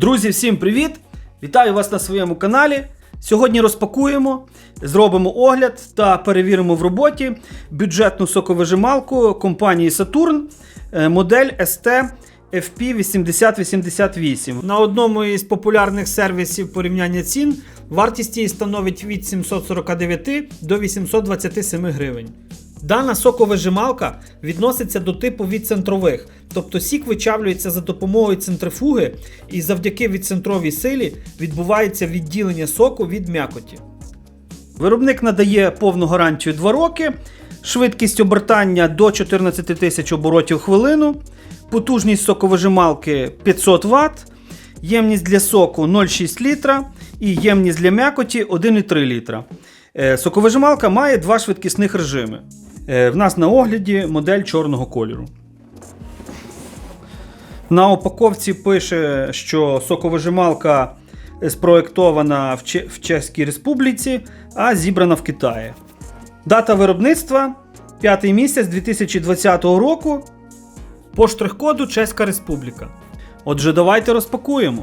Друзі, всім привіт! Вітаю вас на своєму каналі. Сьогодні розпакуємо, зробимо огляд та перевіримо в роботі бюджетну соковижималку компанії Saturn е, модель ST FP8088. На одному із популярних сервісів порівняння цін вартість її становить від 749 до 827 гривень. Дана соковижималка відноситься до типу від центрових, тобто сік вичавлюється за допомогою центрифуги і завдяки відцентровій силі відбувається відділення соку від м'якоті. Виробник надає повну гарантію 2 роки, швидкість обертання до 14 тисяч оборотів хвилину, потужність соковижималки 500 Вт, ємність для соку 0,6 літра і ємність для м'якоті 1,3 літра. Е, Соковижималка має два швидкісних режими. Е, В нас на огляді модель чорного кольору. На упаковці пише, що соковижималка Че- в Чеській Республіці, а зібрана в Китаї. Дата виробництва 5 місяць 2020 року. По штрих-коду Чеська Республіка. Отже, давайте розпакуємо.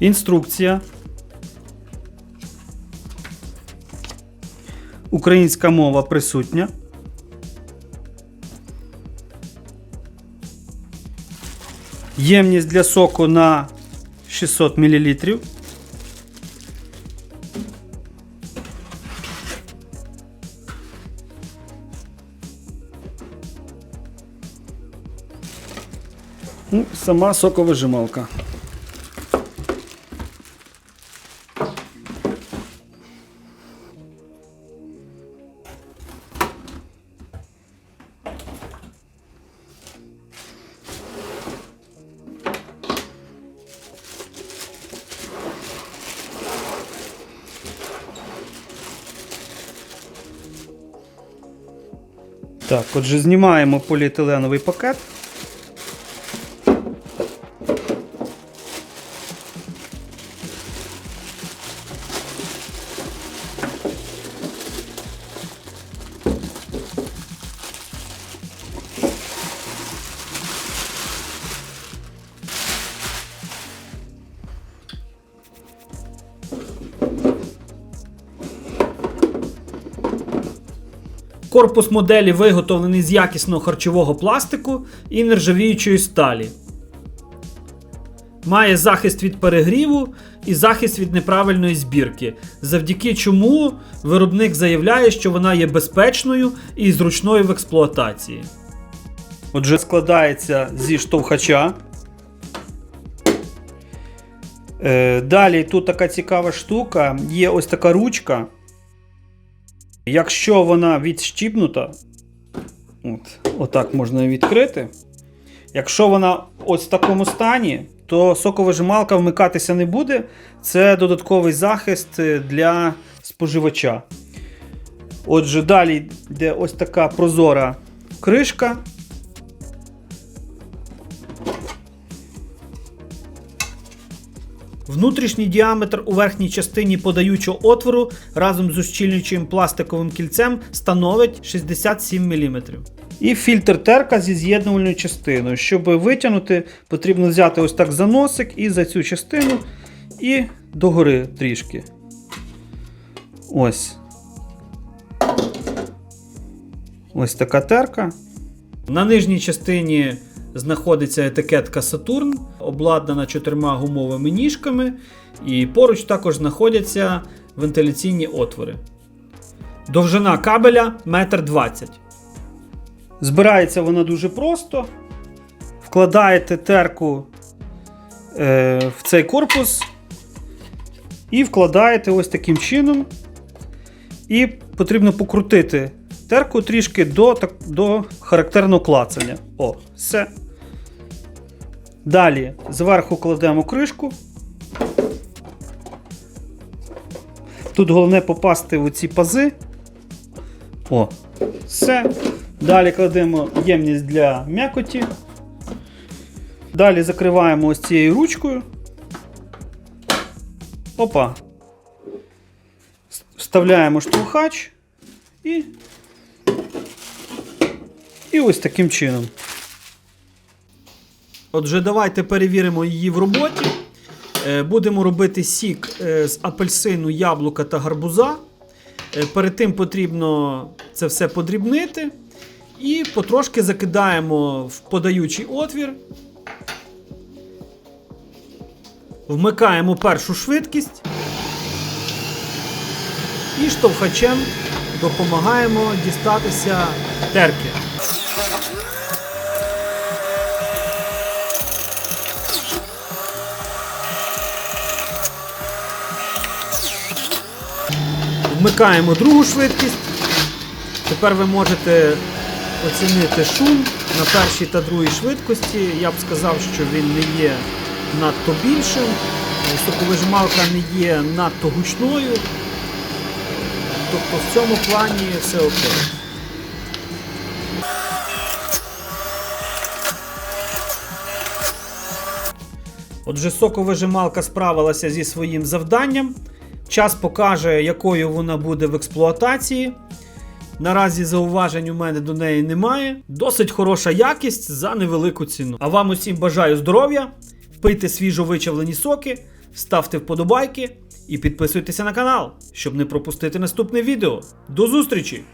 Інструкція. Українська мова присутня. Ємність для соку на 600 мл. Ну, сама соковижималка. Так, отже, знімаємо поліетиленовий пакет. Корпус моделі виготовлений з якісного харчового пластику і нержавіючої сталі. Має захист від перегріву і захист від неправильної збірки, завдяки чому виробник заявляє, що вона є безпечною і зручною в експлуатації. Отже, складається зі штовхача. Е, далі тут така цікава штука. Є ось така ручка. Якщо вона відщіпнута, от, отак можна відкрити. Якщо вона ось в такому стані, то соковижималка вмикатися не буде. Це додатковий захист е, для споживача. Отже, далі йде ось така прозора кришка. Внутрішній діаметр у верхній частині подаючого отвору разом з ущільнюючим пластиковим кільцем становить 67 мм. І фільтр терка зі з'єднувальною частиною. Щоб витягнути, потрібно взяти ось так за носик і за цю частину, і догори трішки. Ось. Ось така терка. На нижній частині знаходиться етикетка Saturn, обладнана чотирма гумовими ніжками, і поруч також знаходяться вентиляційні отвори. Довжина кабеля 1,20 м. Збирається вона дуже просто. Вкладаєте терку е, в цей корпус і вкладаєте ось таким чином. І потрібно покрутити терку трішки до, так, до характерного клацання. О, все. Далі зверху кладемо кришку. Тут головне попасти в ці пази. О, все. Далі кладемо ємність для м'якоті. Далі закриваємо ось цією ручкою. Опа. Вставляємо штовхач і. І ось таким чином. Отже, давайте перевіримо її в роботі. Е, Будемо робити сік е, з апельсину, яблука та гарбуза. Е, Перед тим потрібно це все подрібнити. І потрошки закидаємо в подаючий отвір. Вмикаємо першу швидкість. І штовхачем допомагаємо дістатися терки. Вмикаємо другу швидкість. Тепер ви можете оцінити шум на першій та другій швидкості. Я б сказав, що він не є надто більшим. Соковижималка не є надто гучною. Тобто в цьому плані все окей. Отже, соковижималка справилася зі своїм завданням. Час покаже, якою вона буде в експлуатації. Наразі зауважень у мене до неї немає. Досить хороша якість за невелику ціну. А вам усім бажаю здоров'я, пийте свіжо вичавлені соки, ставте вподобайки і підписуйтеся на канал, щоб не пропустити наступне відео. До зустрічі!